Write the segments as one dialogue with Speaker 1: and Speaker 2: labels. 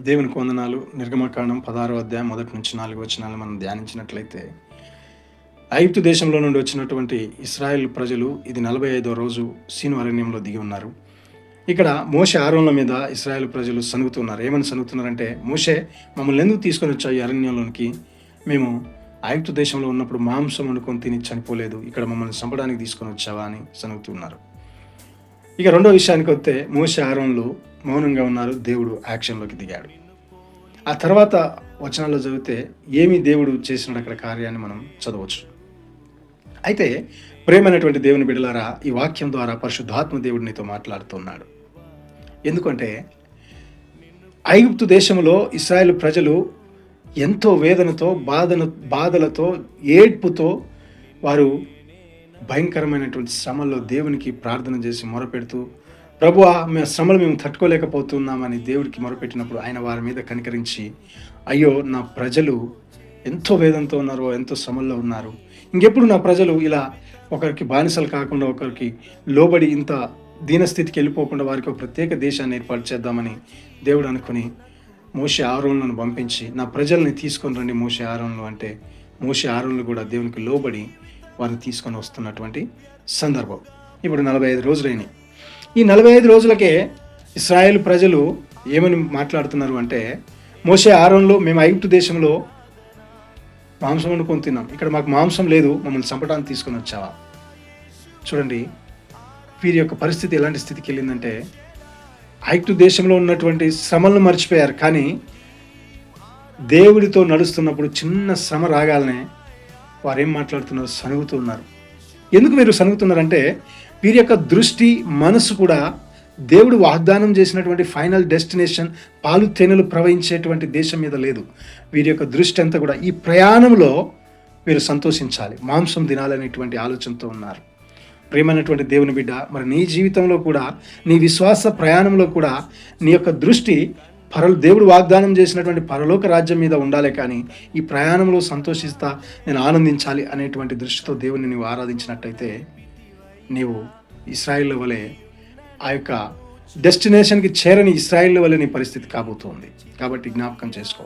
Speaker 1: దేవునికి వందనాలు నిర్గమకాండం పదహారో అధ్యాయం మొదటి నుంచి నాలుగు వచనాలు మనం ధ్యానించినట్లయితే ఐగుప్తు దేశంలో నుండి వచ్చినటువంటి ఇస్రాయేల్ ప్రజలు ఇది నలభై ఐదో రోజు సీను అరణ్యంలో దిగి ఉన్నారు. ఇక్కడ మోషే ఆరోన్ల మీద ఇస్రాయేల్ ప్రజలు సనుగుతున్నారు ఏమని సనుగుతున్నారంటే మోషే మమ్మల్ని ఎందుకు తీసుకొని వచ్చావు ఈ అరణ్యంలోనికి? మేము ఐగుప్తు దేశంలో ఉన్నప్పుడు మాంసం వండుకొని తిని చనిపోలేదు. ఇక్కడ మమ్మల్ని చంపడానికి తీసుకొని వచ్చావా? అని సనుగుతున్నారు ఇక రెండో విషయానికి వస్తే మోసే ఆరంలో మౌనంగా ఉన్నారు దేవుడు యాక్షన్లోకి దిగాడు. ఆ తర్వాత వచనాల్లో చదివితే ఏమి దేవుడు చేసినాడు అక్కడ కార్యాన్ని మనం చదవచ్చు. అయితే ప్రేమైనటువంటి దేవుని బిడలారా ఈ వాక్యం ద్వారా పరిశుద్ధాత్మ దేవుడు నీతో మాట్లాడుతున్నాడు. ఎందుకంటే ఐగుప్తు దేశంలో ఇస్రాయేల్ ప్రజలు ఎంతో వేదనతో బాధన బాధలతో ఏడ్పుతో వారు భయంకరమైనటువంటి శ్రమల్లో దేవునికి ప్రార్థన చేసి మొరపెడుతూ ప్రభు మేము శ్రమలు మేము తట్టుకోలేకపోతున్నామని దేవుడికి మొరపెట్టినప్పుడు ఆయన వారి మీద కనికరించి అయ్యో నా ప్రజలు ఎంతో వేదంతో ఉన్నారు ఎంతో శ్రమల్లో ఉన్నారు. ఇంకెప్పుడు నా ప్రజలు ఇలా ఒకరికి బానిసలు కాకుండా ఒకరికి లోబడి ఇంత దీనస్థితికి వెళ్ళిపోకుండా వారికి ఒక ప్రత్యేక దేశాన్ని ఏర్పాటు చేద్దామని దేవుడు అనుకుని మోసే ఆరోలను పంపించి నా ప్రజల్ని తీసుకొని రండి మోసే ఆరోలు అంటే మోసే ఆరోలు కూడా దేవునికి లోబడి వారిని తీసుకొని వస్తున్నటువంటి సందర్భం. ఇప్పుడు నలభై ఐదు రోజులైనవి ఈ నలభై ఐదు రోజులకే ఇస్రాయేల్ ప్రజలు ఏమని మాట్లాడుతున్నారు అంటే మోసే ఆరంలో మేము ఐగుప్తు దేశంలో మాంసం వండుకొని తిన్నాం. ఇక్కడ మాకు మాంసం లేదు మమ్మల్ని చంపడానికి తీసుకొని వచ్చావా? చూడండి వీరి యొక్క పరిస్థితి ఎలాంటి స్థితికి వెళ్ళిందంటే ఐక్టు దేశంలో ఉన్నటువంటి శ్రమలను మర్చిపోయారు. కానీ దేవుడితో నడుస్తున్నప్పుడు చిన్న శ్రమ రాగాలనే వారేం మాట్లాడుతున్నారు సనుగుతున్నారు ఎందుకు మీరు సనుగుతున్నారంటే వీరి యొక్క దృష్టి మనసు కూడా దేవుడు వాగ్దానం చేసినటువంటి ఫైనల్ డెస్టినేషన్ పాలు తేనెలు ప్రవహించేటువంటి దేశం మీద లేదు. వీరి యొక్క దృష్టి అంతా కూడా ఈ ప్రయాణంలో వీరు సంతోషించాలి. మాంసం తినాలనేటువంటి ఆలోచనతో ఉన్నారు. ప్రేమైనటువంటి దేవుని బిడ్డ మరి నీ జీవితంలో కూడా నీ విశ్వాస ప్రయాణంలో కూడా నీ యొక్క దృష్టి పర దేవుడు వాగ్దానం చేసినటువంటి పరలోక రాజ్యం మీద ఉండాలి కానీ ఈ ప్రయాణంలో సంతోషిస్తా నేను ఆనందించాలి అనేటువంటి దృష్టితో దేవుని నీవు ఆరాధించినట్టయితే నీవు ఇస్రాయిల్ వలె ఆ యొక్క డెస్టినేషన్కి చేరని ఇస్రాయిల్ వలె నీ పరిస్థితి కాబోతోంది. కాబట్టి జ్ఞాపకం చేసుకో.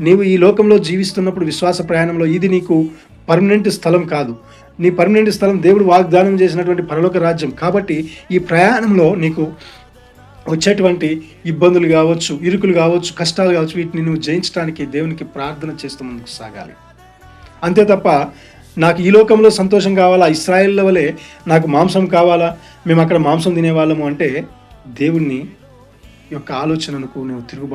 Speaker 1: నీవు ఈ లోకంలో జీవిస్తున్నప్పుడు విశ్వాస ప్రయాణంలో ఇది నీకు పర్మనెంట్ స్థలం కాదు. నీ పర్మనెంట్ స్థలం దేవుడు వాగ్దానం చేసినటువంటి పరలోక రాజ్యం. కాబట్టి ఈ ప్రయాణంలో నీకు వచ్చేటువంటి ఇబ్బందులు కావచ్చు ఇరుకులు కావచ్చు కష్టాలు కావచ్చు వీటిని నువ్వు జయించడానికి దేవునికి ప్రార్థన చేస్తూ ముందుకు సాగాలి. అంతే తప్ప నాకు ఈ లోకంలో సంతోషం కావాలా? ఇస్రాయిల్ వలె నాకు మాంసం కావాలా? మేము అక్కడ మాంసం తినేవాళ్ళము అంటే దేవుణ్ణి యొక్క ఆలోచనకు నువ్వు తిరుగు